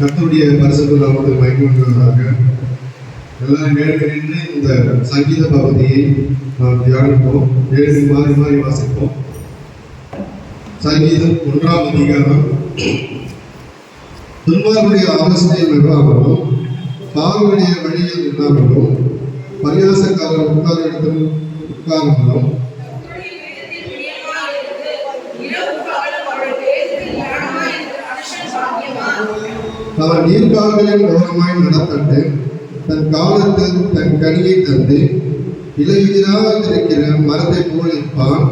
கத்தருடைய பரிசுகள் அவர்கள் வைக்க மயங்குவதாக எல்லாரும் மேற்கு நின்று இந்த சங்கீத பகுதியை நாம் தியானிப்போம். எழுதி மாறி மாறி வாசிப்போம். சங்கீதம் ஒன்றாம் அதிகாரம். துன்பாருடைய ஆலோசனையில் நின்றாமலும் பாவனுடைய வழியில் நின்றாமலும் பரியாசக்காரர் உட்கார இடத்தில் உட்காராமலும் அவன் நீர்கால்களின் ஓரமாய் நடப்பட்டு தன் காலத்தில் தன் கனியை தந்து இலையுதிராக இருக்கிற மரத்தை போல் இருப்பான்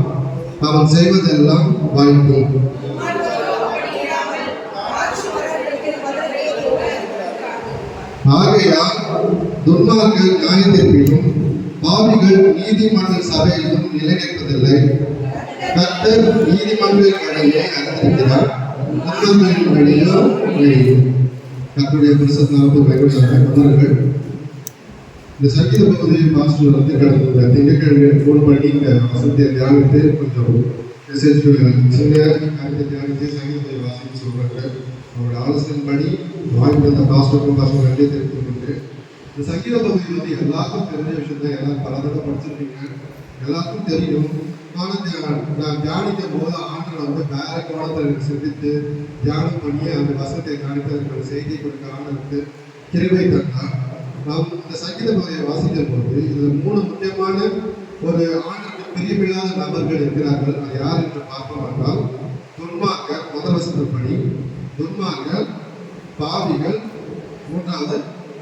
அவன் செய்வதெல்லாம் வாய்க்கும் ஆகையால் துன்மார்கள் நியாயத்திற்கும் பாவிகள் நீதிமன்ற சபையிலும் நிலைநிற்பதில்லை. கர்த்தர் நீதிமன்றங்களிலே அறிந்திருக்கிறார் துன்மார்களின் வழியோ வழியும் கர்த்தருடைய பிரசன்னாவுக்கு பயன்படுத்த மன்னர்கள் இந்த சங்கீத பகுதியை பாஸ்டர் வந்து கடந்த திங்கட்கிழமை மூணு மணிக்கு இந்த வசதியை தியானித்து கொஞ்சம் மெசேஜ் சின்ன காரியத்தை தியானித்து சங்கீதத்தை வாசித்து சொல்றாங்க அவரோட ஆலோசனைப்படி வாய்ப்பு அந்த பாஸ்டருக்கும் பாஸ்டர் நன்றி தெரிவித்துக் கொண்டு இந்த சங்கீத பகுதி வந்து எல்லாருக்கும் தெரிஞ்ச விஷயம் தான் எல்லாரும் பல தடவை படிச்சிருப்பீங்க எல்லாருக்கும் தெரியும் ஆனால் நான் தியானிக்கும் போது ஆண்டவர் வந்து வேற கோணத்தில் சிந்தித்து தியானம் பண்ணி அந்த வசத்தை காணித்து செய்தி கொடுக்க ஆண்டவருக்கு கிருபை தந்தார். நாம் இந்த சங்கீத பகுதியை வாசிக்கும் போது இதில் மூணு முக்கியமான ஒரு ஆண்டுக்கு பிரியமில்லாத நபர்கள் இருக்கிறார்கள். அது யார் என்று பார்ப்போம் என்றால் துன்மார்க்கர் முதல் பணி துன்மார்கள் பாவிகள் மூன்றாவது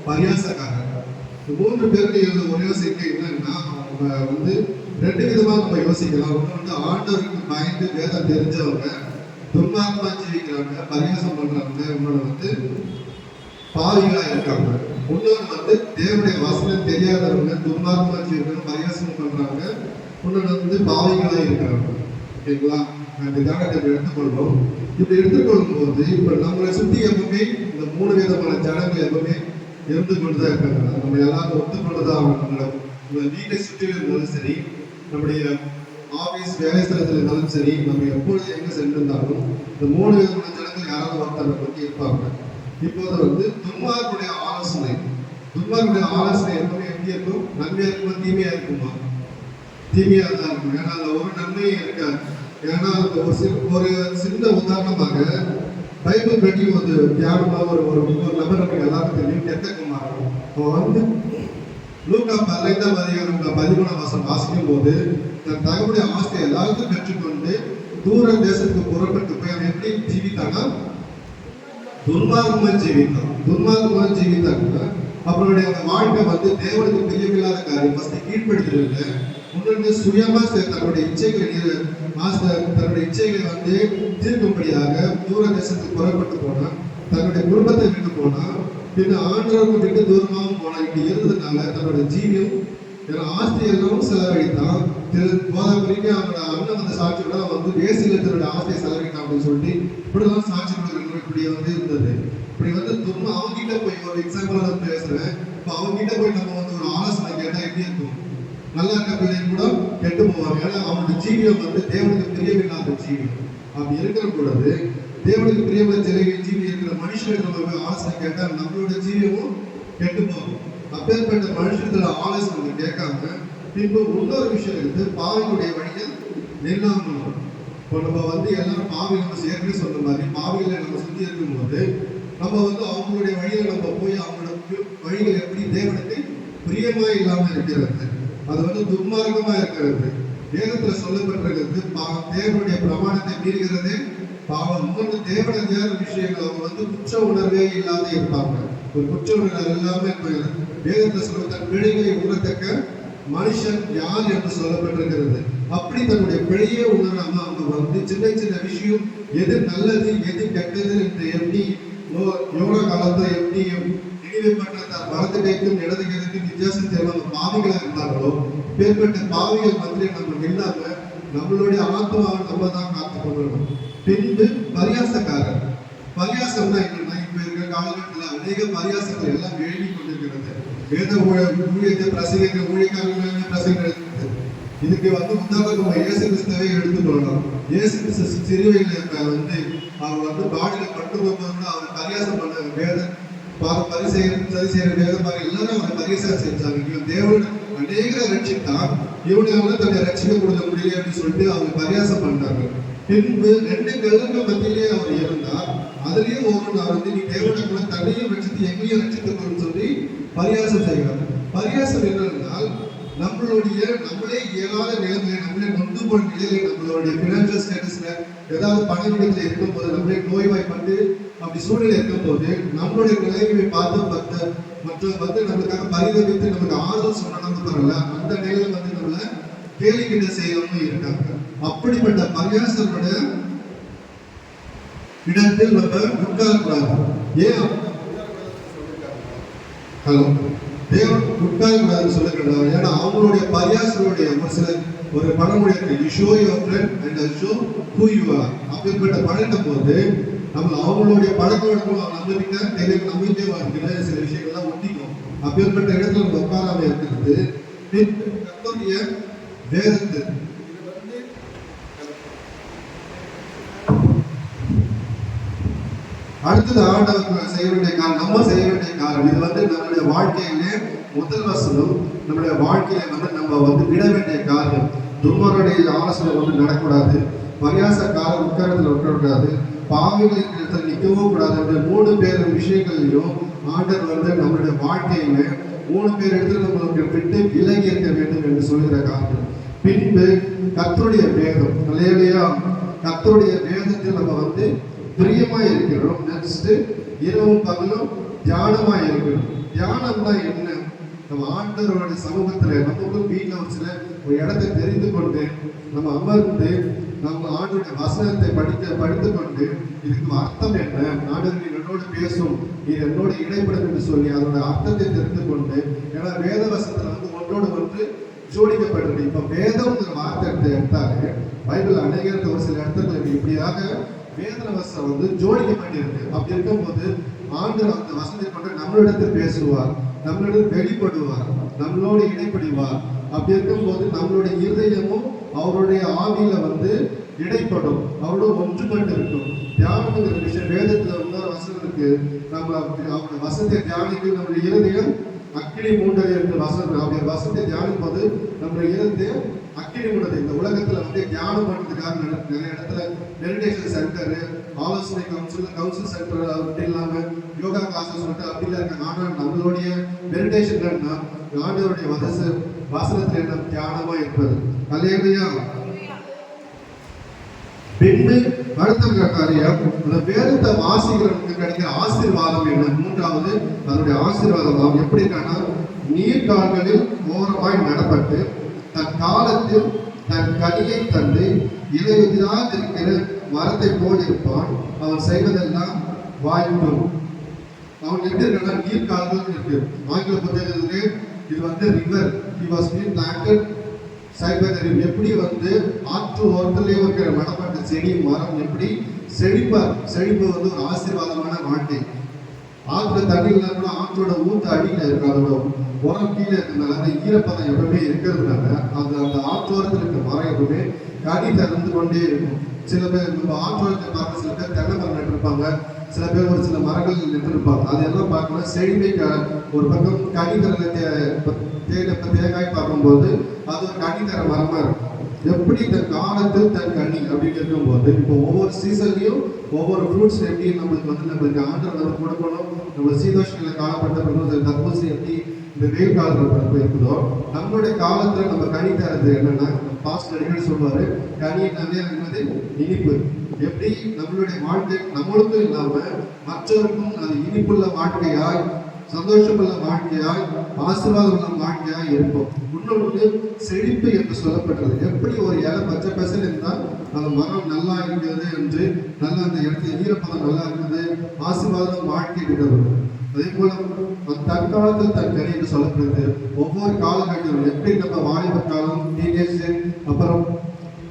பரியாசக்காரர்கள் மூன்று பேருக்கு எழுத ஒரே செய்தி என்னன்னா அவங்க வந்து ரெண்டு விதமா நம்ம யோசிக்கலாம். ஒன்று வந்து ஆண்டவருக்கு பயந்து வேதம் தெரிஞ்சவங்க துன்மார்க்கமா ஜீவிக்கிறாங்க பரிகாசம் பண்றவங்க இன்னொன்று வந்து பாவிகளா இருக்காங்க. இன்னொன்று வந்து தேவனுடைய வசனம் தெரியாதவங்க துன்மார்க்கமா ஜீவிக்கிறாங்க பரிகாசம் பண்றாங்க இன்னொன்று வந்து பாவிகளா இருக்கிறாங்க ஓகேங்களா? அந்த தானத்தை எடுத்துக்கொள்வோம். இப்படி எடுத்துக்கொள்ளும் போது இப்ப நம்மளை சுத்தி எப்பவுமே இந்த மூணு விதமான ஜனங்கள் எப்பவுமே இருந்து கொண்டுதான் இருக்காங்க. நம்ம எல்லாரும் ஒத்துக்கொண்டுதான் ஆகணும். வீட்டை சுற்றி இருந்தாலும் சரி நம்முடைய ஆஃபீஸ் வேலை ஸ்தலத்தில் இருந்தாலும் சரி நம்ம எப்பொழுது எங்கே சென்றிருந்தாலும் இந்த மூணு விதமான ஜனங்கள் யாராவது ஒருத்தரை பற்றி இருப்பாங்க. இப்போது வந்து துன்மார்களுடைய ஆலோசனை. துன்மார்களுடைய ஆலோசனை எப்பவுமே எப்படி இருக்கும்? நன்மையாக இருக்குமா தீமையாக இருக்குமா? தீமையாக தான் இருக்கும். ஏன்னா அதுல ஒரு நன்மையும் இருக்காது ஏன்னா அந்த ஒரு சிறு ஒரு சின்ன உதாரணமாக பைபிள் பற்றி ஒரு தியானமாக ஒரு ஒரு ஒரு நபர் நமக்கு எல்லாருக்கும் தெரியும் கெட்ட குமாரன். அவன் வந்து லூக்கா பதினைந்தாம் அதிகாரம் பதிமூணாம் வாசம் வாசிக்கும் போது தன் தகவலுடைய ஆஸ்தியை எல்லாத்தையும் பெற்றுக்கொண்டு தூர தேசத்துக்கு புறப்பட்டு போய் அவன் எப்படி ஜீவித்தானா? துன்மார்க்கமாக ஜீவித்தான். துன்மார்க்கமா ஜீவித்தாங்க அவருடைய அந்த வாழ்க்கை வந்து தேவனுக்கு பிரியமில்லாத காரியம். ஃபஸ்ட்டு கீழ்ப்படுத்தல உடனே சுயமாக தன்னுடைய இச்சைகளை நீர- மாஸ்டர் தன்னுடைய இச்சைகளை வந்து தீர்க்கும்படியாக தூர தேசத்துக்கு புறப்பட்டு போனான். தன்னுடைய குடும்பத்தை விட்டு போனான். பின்ன ஆண்டவருக்கு விட்டு தூரமாகவும் போனான் இப்படி இருந்ததுனால தன்னோட ஜீவியம் ஏன்னா ஆஸ்தி எல்லாம் செலவழித்தான். திரு கோதாவரிக்கு அவனோட அண்ணன் வந்து சாட்சியோட அவன் வந்து வேசியில் தன்னுடைய ஆஸ்தியை செலவழித்தான் அப்படின்னு சொல்லிட்டு இப்படிதான் சாட்சி கொடுக்கணும் இப்படி வந்து இருந்தது. இப்படி வந்து துன்ப அவங்ககிட்ட போய் ஒரு எக்ஸாம்பிள் நான் பேசுறேன். இப்போ அவங்ககிட்ட போய் நம்ம வந்து ஒரு ஆலோசனை கேட்டால் எப்படி இருக்கும்? நல்லா இருக்க பிள்ளைங்க கூட? கெட்டு போவாங்க ஏன்னா அவனோட ஜீவியம் வந்து தேவனுக்கு தெரியவில்லாத ஜீவியம். அப்படி இருக்கிற கூடாது தேவனுக்கு பிரியமான ஜெய ஜீவி இருக்கிற மனுஷனுக்கு நம்ம ஆலோசனை கேட்டால் நம்மளோட ஜீவியமும் கெட்டு போகும். அப்பேற்பட்ட மனுஷத்துல ஆலோசனை கேட்காம பின்பு இன்னொரு விஷயம் இருக்கு. பாவிகளுடைய வழியில் நில்லாமல் இப்போ நம்ம வந்து எல்லாரும் பாவி நம்ம ஏற்கனவே சொன்ன மாதிரி பாவிகளை நம்ம சுற்றி இருக்கும்போது நம்ம வந்து அவங்களுடைய வழியில நம்ம போய் அவங்களோட வழிகள் எப்படி தேவனுக்கு பிரியமா இல்லாமல் இருக்கிறது? அது வந்து துர்மார்க்கமா இருக்கிறது. வேதத்துல சொல்லப்பட்டிருக்கிறது பாவம் தேவனுடைய பிரமாணத்தை மீறுகிறது பாவம். இன்னொன்று தேவன தேவ விஷயங்கள் அவங்க வந்து குற்ற உணர்வே இல்லாத இருப்பாங்க. ஒரு குற்ற உணர்வு இல்லாம வேதத்துல சொல்ல தன் பிழைகளை உணரத்தக்க மனுஷன் யார் என்று சொல்லப்பட்டிருக்கிறது. அப்படி தன்னுடைய பிழையே உணராம அவங்க வந்து சின்ன சின்ன விஷயம் எது நல்லது எது கெட்டது என்று எப்படி எவ்வளோ யோகா காலத்தை எப்படி நினைவுபட்ட தன் வலது கைக்கும் இடது கைக்கும் வித்தியாசம் தெரியாத பாவிகளாக இருந்தார்களோ பேர்பட்ட பாவிகள் வந்து நம்ம இல்லாம நம்மளுடைய ஆத்மாவை நம்ம தான் காத்து கொள்ளணும் பின்பு பரியாசக்காரர். பரியாசம்னா என்னன்னா இப்ப இருக்கிற காலகட்டத்தில் அநேக பரியாசங்கள் எல்லாம் எழுதி கொண்டிருக்கிறது. வேத ஊழியத்தை பிரசங்க ஊழியக்காரர்கள் பிரசங்க இதுக்கு வந்து உதாரணம் நம்ம இயேசு கிறிஸ்துவை எடுத்துக்கொள்ளலாம் இயேசு கிறிஸ்து சிறுவையில் வந்து அவர் வந்து பாடியில கொண்டு அவர் பரியாசம் பண்ண வேத பாத சரி செய்யற வேதமாக எல்லாரும் அவர் பரிசா செஞ்சாங்க. இவன் அநேகரை ரட்சித்தான் இவனை தன்னை ரட்சிக்க கொடுக்க முடியல அப்படின்னு சொல்லிட்டு அவங்க பரியாசம் பண்ணாங்க பின்பு ரெண்டு கிழக்கு மத்தியிலே அவர் இருந்தார். அதுலயும் ஒரு வந்து நீ தேவனை கூட தன்னையும் ரட்சித்து எங்களையும் ரட்சித்துக்கொள்னு சொல்லி பரியாசம் செய்கிறார். பரியாசம் என்னென்னால் நம்மளுடைய நம்மளே இயலாத நிலைமையில நம்மளே நொந்து போன நிலையில நம்மளுடைய பினான்சியல் ஸ்டேட்டஸ்ல ஏதாவது பண இருக்கும் போது நம்மளே நோய்வாய்ப்பட்டு அப்படி சூழ்நிலை இருக்கும்போது நம்மளுடைய நிலைமையை பார்த்து பத்த மற்ற வந்து நம்மளுக்காக பரிதவித்து நமக்கு ஆறுதல் சொன்னாங்க பரவாயில்ல அந்த நிலையில வந்து நம்மள கேலி கிட்ட இருக்காங்க. அப்படிப்பட்ட பரியாசனோட இடத்தில் நம்ம உட்காரக்கூடாது. ஏன்? ஹலோ. தேவன் உட்காரக்கூடாதுன்னு சொல்லுகிறார் ஏன்னா அவங்களுடைய பரியாசனுடைய ஒரு சில ஒரு பழமொழி you show your friend and show who you are அப்படிப்பட்ட பழகும் போது நம்ம அவங்களுடைய பழக்க வழக்கம் நம்பிக்கை தெளிவு நம்பிக்கை வாழ்க்கையில சில விஷயங்கள்லாம் ஒட்டிக்கும். அப்பேற்பட்ட இடத்துல நம்ம உட்காராம இருக்கிறது. கத்தோடைய வேதத்து. அடுத்தது ஆண்டவர் செய்ய வேண்டிய காரணம் நம்ம செய்ய வேண்டிய காரணம். இது வந்து நம்மளுடைய வாழ்க்கையிலே முதல் வசனம் நம்மளுடைய வாழ்க்கையில வந்து நம்ம வந்து விட வேண்டிய காரணம் துர்மருடைய ஆலோசனை வந்து நடக்கூடாது பரியாசக்காரர் உட்காரத்தில் உட்காரக்கூடாது பாவிகளின் இடத்துல நிற்கவும் கூடாது என்ற மூணு பேர் விஷயங்களையும் ஆண்டவர் வந்து நம்மளுடைய வாழ்க்கையில மூணு பேர் இடத்துல நம்மளுக்கு விட்டு விலகி இருக்க வேண்டும் என்று சொல்கிற காரணம். பின்பு கத்தருடைய வேதம். இல்லையா கத்தருடைய வேதத்தில் நம்ம வந்து பிரியமாக இருக்கிறோம். நெக்ஸ்ட் இரவும் பகலும் தியானமாக இருக்கிறோம். தியானம்னா என்ன? நம்ம ஆண்டவருடைய சமூகத்தில் நமக்கும் வீட்டில் ஒரு சில ஒரு இடத்தை தெரிந்து கொண்டு நம்ம அமர்ந்து நம்ம ஆண்டுடைய வசனத்தை படிக்க படித்து கொண்டு இதுக்கு அர்த்தம் என்ன? ஆண்டவர் நீ என்னோடு பேசும் நீ என்னோட இடைப்படும் என்று சொல்லி அதோட அர்த்தத்தை தெரிந்து கொண்டு ஏன்னா வேத வசனத்துல வந்து ஒன்றோடு ஒன்று ஜோடிக்கப்பட்டிருக்கு இப்ப வேதம்ங்கிற வார்த்தை எடுத்து எடுத்தாலே பைபிள் அநேக ஒரு சில இடத்துல இப்படியாக வேதன வசனம் வந்து ஜோடிக்கப்பட்டிருக்கு. அப்படி இருக்கும்போது ஆண்டு அந்த வசனத்தை கொண்டு நம்மளிடத்தில் பேசுவார் நம்மளிடம் வெளிப்படுவார் நம்மளோடு இடைப்படுவார் அப்படி இருக்கும்போது நம்மளுடைய இருதயமும் அவருடைய ஆவியில வந்து இடைப்படும். அவரோட ஒன்றுபட்டு இருக்கும். தியானங்கிற விஷயம் வேதத்துல இன்னொரு வசனம் இருக்கு. நம்ம அப்படி அவருடைய வசத்தை தியானிக்கும் நம்முடைய இருதயம் அக்கினி மூண்டது என்று வசனம் அவருடைய வசத்தை தியானிக்கும் போது நம்முடைய இருதயம் அக்கினி மூண்டது. இந்த உலகத்துல வந்து தியானம் பண்றதுக்காக நிறைய இடத்துல மெடிடேஷன் சென்டர் ஆலோசனை கவுன்சில் கவுன்சில் சென்டர் அப்படி இல்லாம யோகா கிளாஸஸ் சொல்லிட்டு அப்படிலாம் இருக்காங்க. ஆனால் நம்மளுடைய மெடிடேஷன் என்ன ஆண்டவருடைய வச வசனத்தில் தியானமா இருப்பது? அல்லையா பின்பு அடுத்த காரியம் அந்த வேதத்தை வாசிக்கிறவனுக்கு கிடைக்கிற ஆசீர்வாதம் என்ன? மூன்றாவது அதனுடைய ஆசீர்வாதம் தான். எப்படி இருக்கான்னா நீர்கால்களில் ஓரமாய் நடப்பட்டு தன் காலத்தில் தன் கனியை தந்து இலையுதிராக இருக்கிற மரத்தை போல் இருப்பான். அவன் செய்வதெல்லாம் வாய்ப்பு. அவன் எப்படி இருக்கான்னா நீர்கால்கள் இருக்கு. ஆங்கில புத்தகத்திலே இது வந்து river he was been planted சைபர் எப்படி வந்து ஆற்று ஓரத்திலே இருக்கிற மடப்பட்ட செடி மரம் எப்படி செழிப்பார்? செழிப்பு வந்து ஒரு ஆசீர்வாதமான வாழ்க்கை. ஆற்றுல தண்ணி கூட ஆற்றோட ஊத்து அடியில இருக்கு அதோட உரம் கீழே இருக்கிறதுனால அந்த ஈரப்பதம் எப்பவுமே இருக்கிறதுனால அந்த அந்த ஆற்றோரத்தில் இருக்கிற மரம் எப்பவுமே கனி திறந்து கொண்டே இருக்கும். சில பேர் நம்ம ஆற்றோரத்தை பார்க்க சில பேர் தென்னை மரம் நட்டிருப்பாங்க. சில பேர் ஒரு சில மரங்கள் நின்றுருப்பாங்க அதெல்லாம் பார்க்கலாம் செழிமை ஒரு பக்கம் கனி தரல தேயிலை தேங்காய் பார்க்கும்போது அது ஒரு கனி தர இருக்கும். எப்படி இந்த காலத்தில் தன் கனி அப்படின்னு இருக்கும்போது இப்போ ஒவ்வொரு சீசன்லையும் ஒவ்வொரு ஃப்ரூட்ஸ் எப்படி நம்மளுக்கு வந்து நம்மளுக்கு ஆண்டர் வந்து கொடுக்கணும் நம்ம சீதோஷங்களை காலப்பட்ட தர்பூசணி எப்படி இந்த வெயில் காலத்தில் இருக்குதோ நம்மளுடைய காலத்தில் நம்ம கனி தரது என்னன்னா பாஸ்ட் அடிக்கடி சொல்லுவாரு கனியினாலே என்பது இனிப்பு. எப்படி? நம்மளுடைய வாழ்க்கை நம்மளுக்கும் இல்லாமல் மற்றவருக்கும் அது இனிப்புள்ள வாழ்க்கையாய் சந்தோஷமுள்ள வாழ்க்கையாய் ஆசீர்வாதமுள்ள வாழ்க்கையாய் இருக்கும் இன்னொன்று செழிப்பு என்று சொல்லப்பட்டது. எப்படி ஒரு இலை பச்சை பசல் இருந்தால் அந்த மரம் நல்லா இருக்கிறது என்று நல்ல அந்த இடத்துல ஈரப்பதம் நல்லா இருக்குது ஆசீர்வாதம் வாழ்க்கை இருக்கிறது அதே போல தற்காலத்தில் தன் கனி என்று சொல்லப்படுது ஒவ்வொரு காலகட்டத்திலும் எப்படி நம்ம வாலிப காலம் டீனேஜ் அப்புறம்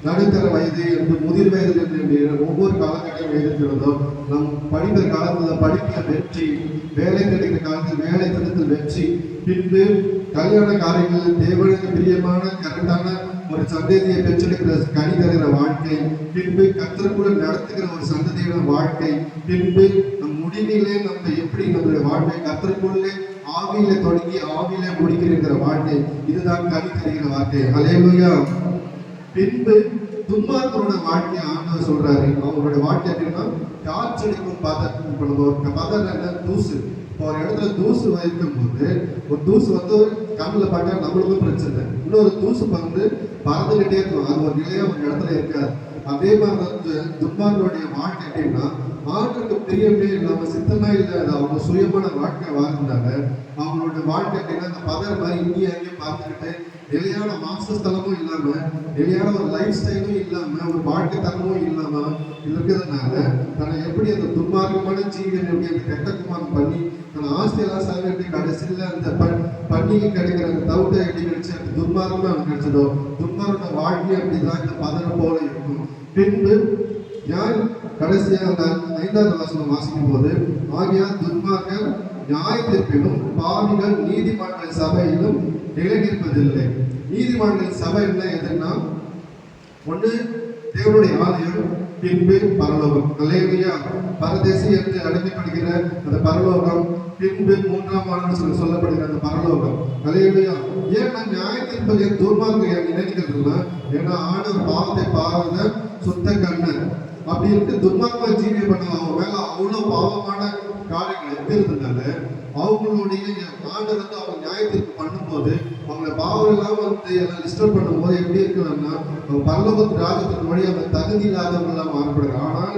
நடுத்தர வயது என்று முதிர் வயது என்று ஒவ்வொரு காலகட்டம் இருக்கிறதோ நம் படிக்கிற காலத்தில் படிக்கிற வெற்றி வேலை கிடைக்கிற காலத்தில் வேலை திட்டத்தில் வெற்றி. பின்பு கல்யாண காரியங்களில் தேவனுக்கு பிரியமான கரெக்டான ஒரு சந்ததியை பெற்றெடுக்கிற கனி தருகிற வாழ்க்கை. பின்பு கத்தருக்குள்ள நடத்துகிற ஒரு சந்ததியோட வாழ்க்கை. பின்பு முடிவிலே நம்ம எப்படி நம்மளுடைய வாழ்க்கை கத்தருக்குள்ளே ஆவியில தொடங்கி ஆவியில முடிக்கிறங்கிற வாழ்க்கை இதுதான் கவி தருகிற வாழ்க்கை அலேலுயா பின்பு துன்மார்க்கரோட வாழ்க்கையை ஆண்டவர் சொல்றாரு. அவங்களோட வாழ்க்கை எப்படின்னா காய்ச்சலிக்கும் பதர் இப்போ நம்ம ஒரு என்ன? தூசு. இப்போ ஒரு இடத்துல தூசு வைக்கும் போது ஒரு தூசு வந்து கண்ணில் பார்த்தா நம்மளுக்கும் பிரச்சனை. இன்னொரு தூசு வந்து பறந்துகிட்டே இருக்கும். அது ஒரு நிலையா ஒரு இடத்துல இருக்காது. அதே மாதிரி வந்து துன்மார்களுடைய வாழ்க்கை எப்படின்னா ஆண்டுக்கு தெரியவே இல்லாம சித்தமே இல்லாத அவங்க சுயமான வாழ்க்கை வாழ்ந்தாங்க. அவங்களோட வாழ்க்கை அந்த பதர் மாதிரி இங்கேயும் அங்கேயும் பார்த்துக்கிட்டு நிலையான மாசஸ்தலமும் இல்லாம நிலையான ஒரு லைஃப் ஸ்டைலும் இல்லாம ஒரு வாழ்க்கை தரமும் இல்லாம இருக்கிறதுனால தன்னை எப்படி அந்த துன்மார்க்கமான ஜீவன் எப்படி அந்த கெட்ட குமாரம் பண்ணி தன் ஆஸ்தியெல்லாம் செலவிட்டு கடைசியில் அந்த ப- பண்டிகை கிடைக்கிற அந்த தவிட்டை எப்படி கிடைச்சு அந்த துன்மார்க்கமா அவனுக்கு கிடைச்சதோ துன்மாரோட வாழ்க்கை அப்படிதான் இந்த பதரை போல இருக்கும். பின்பு யார் கடைசியாக ஐந்தாவது வாசனம் வாசிக்கும் போது ஆகியா துன்மார்க்கர் நியாய தீர்ப்பிலும் பாவிகள் நீதிமன்ற சபையிலும் நிலைநிற்பதில்லை. நீதிமன்ற சபை என்ன எதுன்னா ஒன்று தேவனுடைய ஆலயம் பின்பு பரலோகம். அலேலியா பரதேசி என்று அழைக்கப்படுகிற அந்த பரலோகம் பின்பு மூன்றாம் ஆண்டு சொல்லி சொல்லப்படுகிற அந்த பரலோகம். அலேலியா ஏன் நான் நியாயத்தின்பது துர்மார்க்கம் நினைக்கிறதுனா ஏன்னா ஆண்டவர் பாவத்தை பாவத சுத்த கண்ணன் அப்படி இருக்கு. துர்மார்க்க ஜீவியம் பண்ண அவங்க மேல அவ்வளவு பாவமான காரியங்கள் இருக்கிறதுனால அவங்களுடைய ஆண்டவர் வந்து அவங்க நியாயத்திற்கு பண்ணும்போது அவங்கள பாவம் வந்து எல்லாம் டிஸ்டர்ப் பண்ணும்போது எப்படி இருக்கணும்னா பரலோகத்து ராஜத்தின் வழி அவங்க தகுதி இல்லாதவங்களா மாறப்படுறாங்க ஆனால்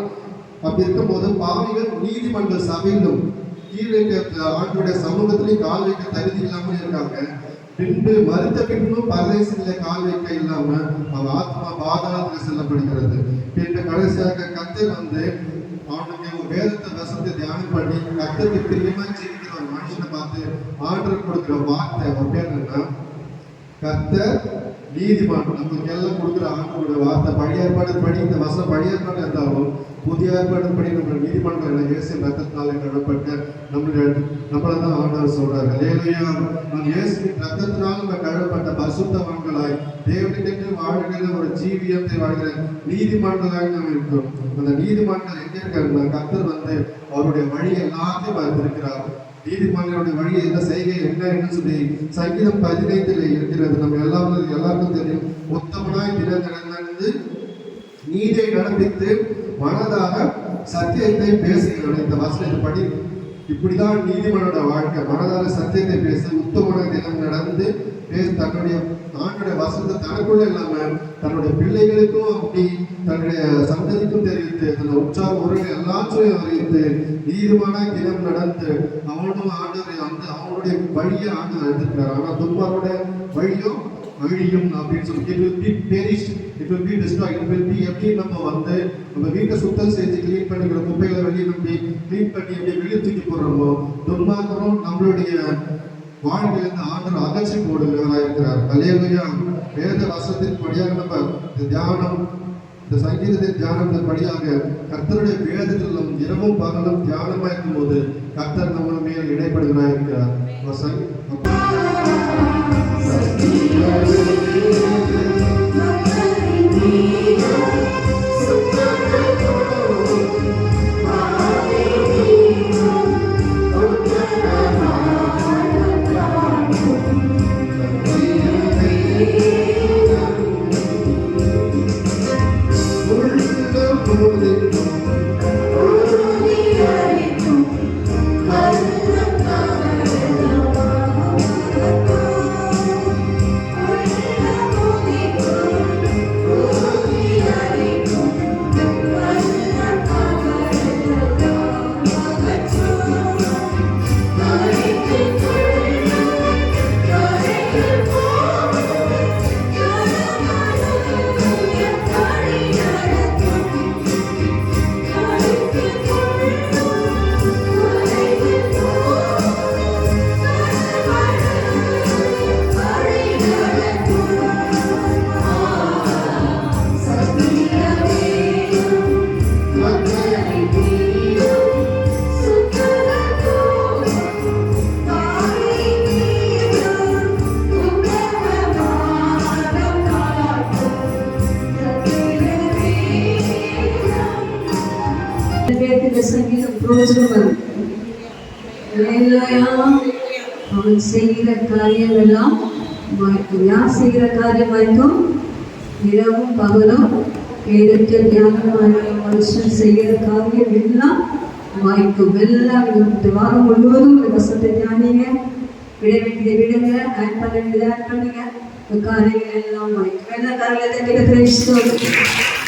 அப்படி இருக்கும்போது பாவிகள் நீதிமன்ற சபையிலும் கீழே ஆண்டுடைய சமூகத்திலையும் கால் வைக்க தகுதி இல்லாமல் இருக்காங்க. பின்பு மறுத்த பின்பும் பரதேசில கால் வைக்க இல்லாம அவன் ஆத்மா பாதாளத்தில் செல்லப்படுகிறது. பின்பு கடைசியாக கத்தர் வந்து அவனுக்கு வேதத்தை வசத்தை தியானம் பண்ணி கத்தருக்கு பிரியமா ஜீவிக்கிற ஒரு மனுஷனை பார்த்து ஆர்டர் கொடுக்கிற வார்த்தை அவன் பேர் நீதிமன்றம் நீதிமான். நமக்கு எல்லாம் கொடுக்குற ஆண்டோட வார்த்தை பழைய ஏற்பாடு படி இந்த வசனம் பழைய ஏற்பாடு இருந்தாலும் புதிய ஏற்பாடுபடி நம்ம நீதிமன்றம் இயேசு ரத்தத்தினால் கடப்பட்ட நம்மளுடைய நம்மளை தான் ஆண்டவர் சொல்றாரு. அலேலுயா நாம் இயேசு ரத்தத்தினால் நம்ம கழுவப்பட்ட பரிசுத்தவான்களாய் தேவனுக்கென்று வாழ்கிற ஒரு ஜீவியத்தை வாழ்கிற நீதிமன்றங்களாக நாம் இருக்கிறோம். அந்த நீதிமன்றம் எங்கே இருக்காருன்னா கத்தர் வந்து அவருடைய வழி எல்லாத்தையும் பார்த்திருக்கிறார். நீதிமன்றனுடைய வழி எந்த செய்கை என்ன என்று சொல்லி சங்கீதம் பதினைந்தில் இருக்கிறது. நம்ம எல்லாரும் எல்லாருக்கும் தெரியும். உத்தமனாய் தினந்திறந்து நீதியை நடப்பித்து மனதாக சத்தியத்தை பேசுகிறவன். இந்த வசனத்தை படி இப்படிதான் நீதிமன்ற வாழ்க்கை. மனதார சத்தியத்தை பேசி. உத்தமன தினம் நடந்து பேச. தன்னுடைய ஆண்டுடைய வசந்த தனக்குள்ள இல்லாம தன்னுடைய பிள்ளைகளுக்கும் அப்படி தன்னுடைய சந்ததிக்கும் தெரிவித்து தன்னுடைய உற்சாக உறவு எல்லாத்தையும் அறிவித்து நீதிமான தினம் நடந்து அவனும் ஆண்டவரை வந்து அவனுடைய வழியை ஆண்டு எடுத்துக்கிறார் ஆனா துன்மாரோட வழியும் அழியும் அப்படின்னு சொல்லி it will be perish it will be destroy it will be எப்படி நம்ம வந்து நம்ம வீட்டை சுத்தம் செஞ்சு க்ளீன் பண்ணிக்கிற குப்பைகளை வெளியே நம்பி க்ளீன் பண்ணி எப்படி வெளியே தூக்கி போடுறோமோ? துன்மார்க்கரும் நம்மளுடைய வாழ்க்கையிலிருந்து ஆண்டவர் அகற்றி போடுகிறவராக இருக்கிறார். அலேலுயா வேத வசத்தின் படியாக நம்ம இந்த தியானம் இந்த சங்கீதத்தின் தியானத்தின் படியாக கர்த்தருடைய வேதத்திலும் இரவும் பகலும் தியானமாக இருக்கும்போது கர்த்தர் நம்ம மேல் இடைப்படுகிறார் இருக்கிறார் Thank you. ఆలయത്തിന്റെ సంగీతం రోజులు அவன் செய்கிற காரியமெல்லாம் வாய்க்கும் யார் செய்கிற காரியம் வாய்க்கும் இரவும் பகலும் வேதத்தை தியானமான மனுஷன் செய்கிற காரியம் எல்லாம் வாய்க்கும் எல்லாம் இந்த வாரம் முழுவதும் இந்த வசத்தை தியானிங்க. விட வேண்டியதை விடுங்க. ஆட் பண்ண வேண்டியதை ஆட் பண்ணுங்க காரியங்கள் எல்லாம் வாய்க்கும் எல்லா காரியத்தை கிடைக்கிற இஷ்டம்?